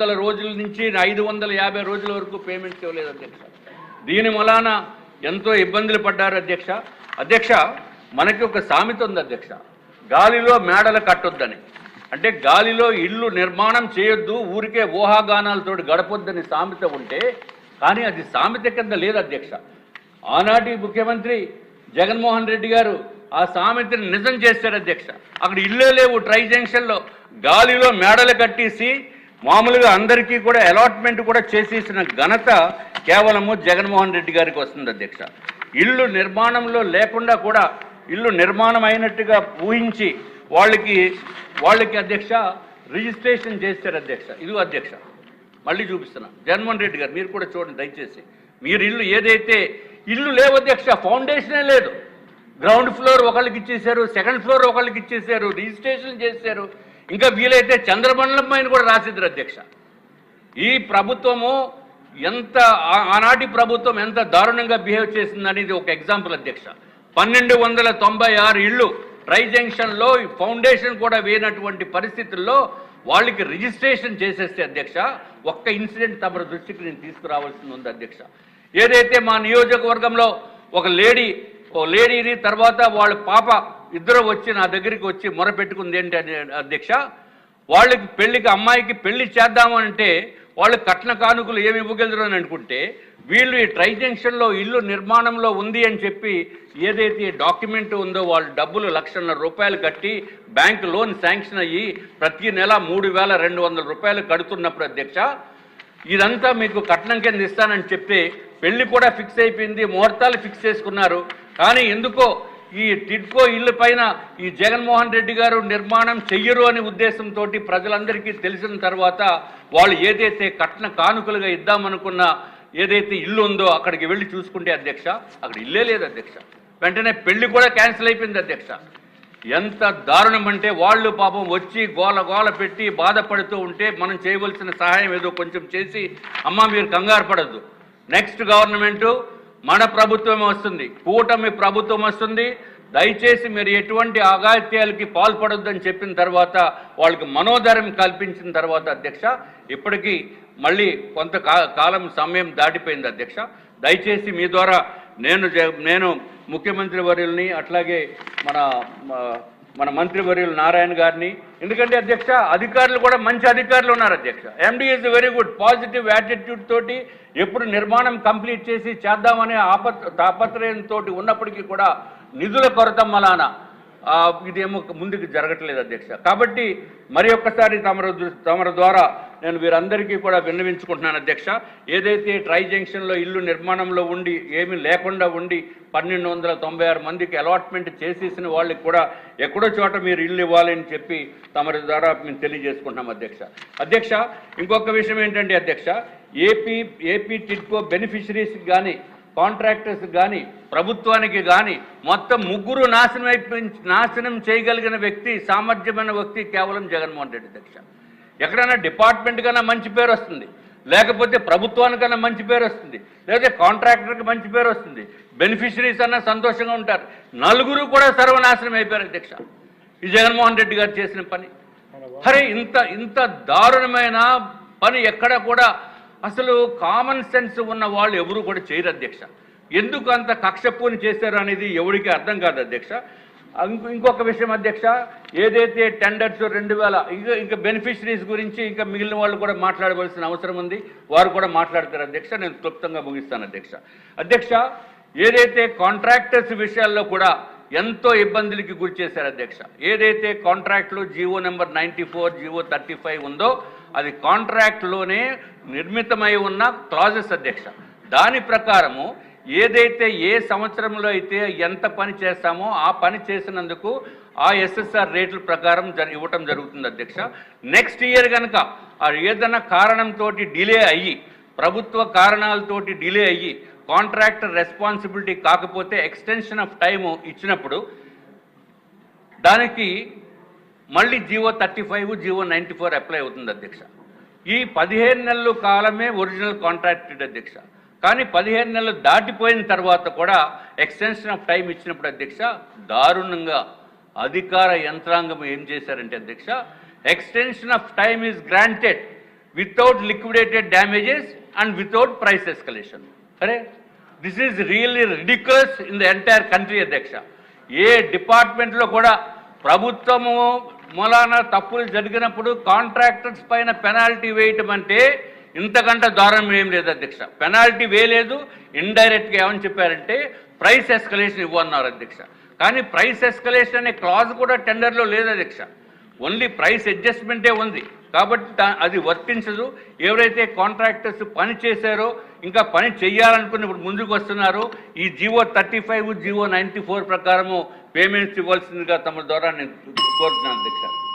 వందల రోజుల నుంచి ఐదు వందల యాభై రోజుల వరకు పేమెంట్స్ ఇవ్వలేదు అధ్యక్ష. దీని మూలాన ఎంతో ఇబ్బందులు పడ్డారు అధ్యక్ష. అధ్యక్ష మనకి ఒక సామెత ఉంది అధ్యక్ష. గాలిలో మేడలు కట్టొద్దని. అంటే గాలిలో ఇల్లు నిర్మాణం చేయొద్దు ఊరికే ఊహాగానాలతో గడపొద్దని సామెత ఉంటే కానీ అది సామెత కింద లేదు అధ్యక్ష. ఆనాటి ముఖ్యమంత్రి జగన్మోహన్ రెడ్డి గారు ఆ సామెతని నిజం చేశారు అధ్యక్ష. అక్కడ ఇల్లే లేవు ట్రై జంక్షన్లో. గాలిలో మేడలు కట్టేసి మామూలుగా అందరికీ కూడా అలాట్మెంట్ కూడా చేసేసిన ఘనత కేవలము జగన్మోహన్ రెడ్డి గారికి వస్తుంది అధ్యక్ష. ఇల్లు నిర్మాణంలో లేకుండా కూడా ఇల్లు నిర్మాణం అయినట్టుగా ఊహించి వాళ్ళకి వాళ్ళకి అధ్యక్ష రిజిస్ట్రేషన్ చేశారు అధ్యక్ష. ఇది అధ్యక్ష మళ్ళీ చూపిస్తున్నా. జగన్మోహన్ రెడ్డి గారు మీరు కూడా చూడండి దయచేసి. మీరు ఇల్లు ఏదైతే ఇల్లు లేవు అధ్యక్ష ఫౌండేషనే లేదు. గ్రౌండ్ ఫ్లోర్ ఒకళ్ళకి ఇచ్చేశారు సెకండ్ ఫ్లోర్ ఒకళ్ళకి ఇచ్చేశారు రిజిస్ట్రేషన్ చేశారు. ఇంకా వీలైతే చంద్రమండలం పైన కూడా రాసిద్దరు అధ్యక్ష. ఈ ప్రభుత్వము ఎంత ఆనాటి ప్రభుత్వం ఎంత దారుణంగా బిహేవ్ చేసిందనేది ఒక ఎగ్జాంపుల్ అధ్యక్ష. పన్నెండు వందల తొంభై ఆరు ఇళ్ళు ట్రై జంక్షన్లో ఫౌండేషన్ కూడా వేయనటువంటి పరిస్థితుల్లో వాళ్ళకి రిజిస్ట్రేషన్ చేసేస్తే అధ్యక్ష ఒక్క ఇన్సిడెంట్ తమ దృష్టికి నేను తీసుకురావాల్సింది ఉంది అధ్యక్ష. ఏదైతే మా నియోజకవర్గంలో ఒక లేడీ ఓ లేడీని తర్వాత వాళ్ళ పాప ఇద్దరు వచ్చి నా దగ్గరికి వచ్చి మొరపెట్టుకుంది ఏంటి అని అధ్యక్ష? వాళ్ళకి పెళ్ళికి అమ్మాయికి పెళ్ళి చేద్దామంటే వాళ్ళు కట్న కానుకలు ఏమి ఇవ్వగలరు అని అనుకుంటే వీళ్ళు ఈ ట్రైజంక్షన్లో ఇల్లు నిర్మాణంలో ఉంది అని చెప్పి ఏదైతే డాక్యుమెంట్ ఉందో వాళ్ళు డబ్బులు లక్షన్నర రూపాయలు కట్టి బ్యాంక్ లోన్ శాంక్షన్ అయ్యి ప్రతి నెల మూడు వేల రెండు వందల రూపాయలు కడుతున్నప్పుడు అధ్యక్ష ఇదంతా మీకు కట్నం కింద ఇస్తానని చెప్తే పెళ్ళి కూడా ఫిక్స్ అయిపోయింది ముహూర్తాలు ఫిక్స్ చేసుకున్నారు. కానీ ఎందుకో ఈ టిడ్కో ఇల్లు పైన ఈ జగన్మోహన్ రెడ్డి గారు నిర్మాణం చెయ్యరు అనే ఉద్దేశంతో ప్రజలందరికీ తెలిసిన తర్వాత వాళ్ళు ఏదైతే కట్న కానుకలుగా ఇద్దామనుకున్న ఏదైతే ఇల్లు ఉందో అక్కడికి వెళ్ళి చూసుకుంటే అధ్యక్ష అక్కడ ఇల్లే లేదు అధ్యక్ష. వెంటనే పెళ్ళి కూడా క్యాన్సిల్ అయిపోయింది అధ్యక్ష. ఎంత దారుణం అంటే వాళ్ళు పాపం వచ్చి గోల గోల పెట్టి బాధపడుతూ ఉంటే మనం చేయవలసిన సహాయం ఏదో కొంచెం చేసి అమ్మ మీరు కంగారు పడద్దు. నెక్స్ట్ గవర్నమెంటు మన ప్రభుత్వం వస్తుంది. కూటమి ప్రభుత్వం వస్తుంది. దయచేసి మీరు ఎటువంటి అగాత్యాలకి పాల్పడొద్దని చెప్పిన తర్వాత వాళ్ళకి మనోధర్యం కల్పించిన తర్వాత అధ్యక్ష ఇప్పటికీ మళ్ళీ కొంత కాలం సమయం దాటిపోయింది అధ్యక్ష. దయచేసి మీ ద్వారా నేను జ- నేను ముఖ్యమంత్రి వర్యుల్ని అట్లాగే మన మన మంత్రి వర్యులు నారాయణ గారిని. ఎందుకంటే అధ్యక్ష అధికారులు కూడా మంచి అధికారులు ఉన్నారు అధ్యక్ష. MD is very good positive attitude తోటి ఎప్పుడు నిర్మాణం కంప్లీట్ చేసి చేద్దామనే ఆపత్ తాపత్రయంతో ఉన్నప్పటికీ కూడా నిధుల కొరత మలాన ఇదేమో ముందుకు జరగట్లేదు అధ్యక్ష. కాబట్టి మరి ఒక్కసారి తమరు తమరు ద్వారా నేను వీరందరికీ కూడా విన్నవించుకుంటున్నాను అధ్యక్ష. ఏదైతే ట్రై జంక్షన్లో ఇల్లు నిర్మాణంలో ఉండి ఏమీ లేకుండా ఉండి పన్నెండు వందల తొంభై ఆరు మందికి అలాట్మెంట్ చేసేసిన వాళ్ళకి కూడా ఎక్కడో చోట మీరు ఇల్లు ఇవ్వాలని చెప్పి తమరి ద్వారా మేము తెలియజేసుకుంటున్నాం అధ్యక్ష. అధ్యక్ష ఇంకొక విషయం ఏంటంటే అధ్యక్ష ఏపీ ఏపీ టిట్కో బెనిఫిషరీస్కి కానీ కాంట్రాక్టర్స్ కానీ ప్రభుత్వానికి కానీ మొత్తం ముగ్గురు నాశనం అయిపోయి నాశనం చేయగలిగిన వ్యక్తి సామర్థ్యమైన వ్యక్తి కేవలం జగన్మోహన్ రెడ్డి అధ్యక్ష. ఎక్కడైనా డిపార్ట్మెంట్ కన్నా మంచి పేరు వస్తుంది. లేకపోతే ప్రభుత్వానికన్నా మంచి పేరు వస్తుంది. లేకపోతే కాంట్రాక్టర్కి మంచి పేరు వస్తుంది. బెనిఫిషరీస్ అన్నా సంతోషంగా ఉంటారు. నలుగురు కూడా సర్వనాశనం అయిపోయారు అధ్యక్ష. ఈ జగన్మోహన్ రెడ్డి గారు చేసిన పని. అరే ఇంత ఇంత దారుణమైన పని ఎక్కడ కూడా అసలు కామన్ సెన్స్ ఉన్న వాళ్ళు ఎవరు కూడా చేయరు అధ్యక్ష. ఎందుకు అంత కక్షపూని చేశారు అనేది ఎవరికి అర్థం కాదు అధ్యక్ష. ఇంకొక విషయం అధ్యక్ష ఏదైతే టెండర్స్ రెండు వేల ఇంకా ఇంకా బెనిఫిషరీస్ గురించి ఇంకా మిగిలిన వాళ్ళు కూడా మాట్లాడవలసిన అవసరం ఉంది వారు కూడా మాట్లాడతారు అధ్యక్ష నేను క్లుప్తంగా ముగిస్తాను అధ్యక్ష. అధ్యక్ష ఏదైతే కాంట్రాక్టర్స్ విషయాల్లో కూడా ఎంతో ఇబ్బందులకి గురి చేశారు అధ్యక్ష. ఏదైతే కాంట్రాక్ట్లో GO number ninety four GO thirty five ఉందో అది కాంట్రాక్ట్లోనే నిర్మితమై ఉన్న క్లాజెస్ అధ్యక్ష. దాని ప్రకారము ఏదైతే ఏ సంవత్సరంలో అయితే ఎంత పని చేస్తామో ఆ పని చేసినందుకు ఆ ఎస్ఎస్ఆర్ రేట్ల ప్రకారం జ ఇవ్వటం జరుగుతుంది అధ్యక్ష. నెక్స్ట్ ఇయర్ కనుక ఏదైనా కారణంతో డిలే అయ్యి ప్రభుత్వ కారణాలతోటి డిలే అయ్యి కాంట్రాక్టర్ రెస్పాన్సిబిలిటీ కాకపోతే ఎక్స్టెన్షన్ ఆఫ్ టైము ఇచ్చినప్పుడు దానికి మళ్ళీ GO thirty five GO ninety four apply అవుతుంది అధ్యక్ష. ఈ పదిహేను నెలలు కాలమే ఒరిజినల్ కాంట్రాక్టెడ్ అధ్యక్ష. కానీ పదిహేను నెలలు దాటిపోయిన తర్వాత కూడా ఎక్స్టెన్షన్ ఆఫ్ టైం ఇచ్చినప్పుడు అధ్యక్ష దారుణంగా అధికార యంత్రాంగం ఏం చేశారంటే అధ్యక్ష extension of time is granted without liquidated damages and without price escalation. అరే this is really ridiculous in the entire country అధ్యక్ష. ఏ డిపార్ట్మెంట్లో కూడా ప్రభుత్వము మూలాన తప్పులు జరిగినప్పుడు కాంట్రాక్టర్స్ పైన పెనాల్టీ వేయటం అంటే ఇంతకంటే దారుణం ఏం లేదు అధ్యక్ష. పెనాల్టీ వేయలేదు ఇండైరెక్ట్గా ఏమని చెప్పారంటే ప్రైస్ ఎస్కలేషన్ ఇవ్వన్నారు అధ్యక్ష. కానీ ప్రైస్ ఎస్కలేషన్ అనే క్లాజ్ కూడా టెండర్లో లేదు అధ్యక్ష. ఓన్లీ ప్రైస్ అడ్జస్ట్మెంటే ఉంది. కాబట్టి అది వర్తించదు. ఎవరైతే కాంట్రాక్టర్స్ పని చేశారో ఇంకా పని చేయాలనుకుని ఇప్పుడు ముందుకు వస్తున్నారు ఈ GO thirty five GO ninety four ప్రకారము పేమెంట్స్ ఇవ్వాల్సిందిగా తమ ద్వారా నేను కోరుతున్నాను అధ్యక్ష.